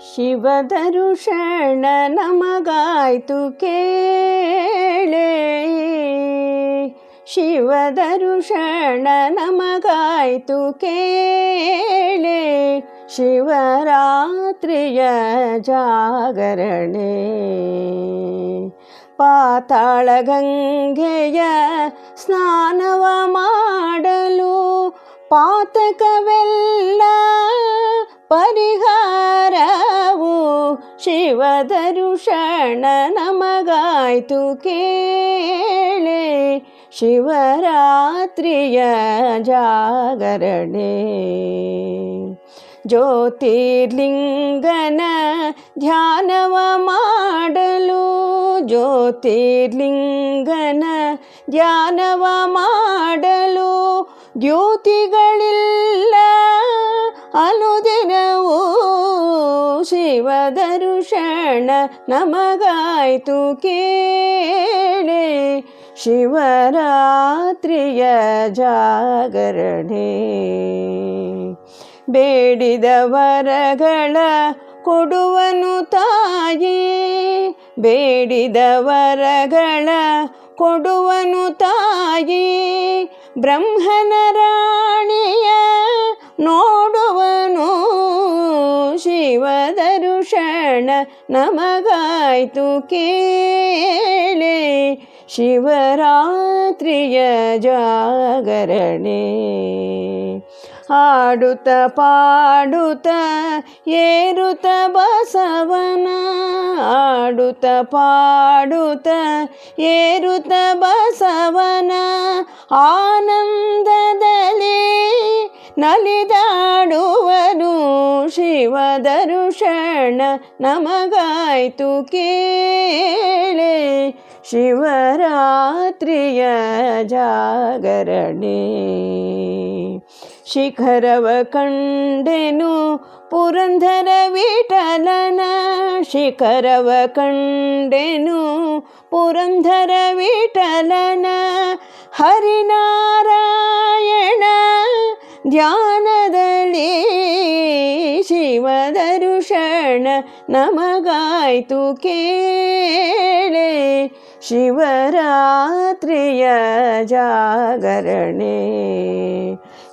ಶಿವದರುಷಣ ನಮಗಾಯ್ತು ಕೇಳೆ. ಶಿವದರುಷಣ ನಮಗಾಯ್ತು ಕೇಳೆ. ಶಿವರಾತ್ರಿಯ ಜಾಗರಣೆ. ಪಾತಾಳ ಗಂಗೆಯ ಸ್ನಾನವ ಮಾಡಲು ಪಾತಕವೆಲ್ಲ ಪರಿಹಾರವು ಶಿವದರುಷಣ ನಮಗಾಯ್ತು ಕೇಳೆ ಶಿವರಾತ್ರಿಯ ಜಾಗರಣೆ ಜ್ಯೋತಿರ್ಲಿಂಗನ ಧ್ಯಾನವ ಮಾಡಲು ಜ್ಯೋತಿರ್ಲಿಂಗನ ಧ್ಯಾನವ ಮಾಡಲು ದ್ಯೋತಿಗಳಿಲ್ಲ ಶಿವದರುಷಣ ನಮಗಾಯ್ತು ಕೇಳೆ. ಶಿವರಾತ್ರಿಯ ಜಾಗರಣೆ. ಬೇಡಿದ ವರಗಳ ಕೊಡುವನು ತಾಯಿ. ಬೇಡಿದ ವರಗಳ ಕೊಡುವನು ತಾಯಿ. ಬ್ರಹ್ಮನ ನಮಗಾಯ್ತು ಕೇಳೆ ಶಿವರಾತ್ರಿಯ ಜಾಗರಣೆ. ಹಾಡುತ್ತ ಪಾಡುತ್ತ ಏರುತ ಬಸವನ ಆಡುತ್ತ ಪಾಡುತ್ತ ಏರುತ ಬಸವನ ಆನಂದದಲ್ಲಿ ನಲಿದಾಡುವನು ಶಿವದರುಷಣ ನಮಗಾಯ್ತು ಕೇಳೆ ಶಿವರಾತ್ರಿಯ ಜಾಗರಣೆ ಶಿಖರವ ಕಂಡೆನು ಪುರಂದರ ವಿಠಲನ ಶಿಖರವ ಕಂಡೆನು ಪುರಂದರ ವಿಠಲನ ಹರಿನಾರಾಯಣ ಧ್ಯಾನದಲ್ಲಿ ನಮಗಾಯ್ತು ಕೇಳೆ ಶಿವರಾತ್ರಿಯ ಜಾಗರಣೆ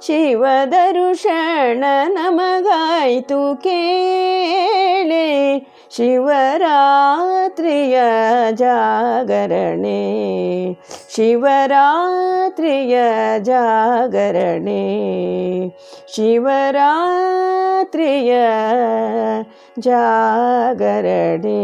ಶಿವದರುಷಣ ನಮಗಾಯ್ತು ಕೇಳೆ ಶಿವರಾತ್ರಿಯ ಜಾಗರಣೆ ಶಿವರಾತ್ರಿಯ ಜಾಗರಣೆ ಶಿವರಾತ್ರಿಯ ജാഗരണേ.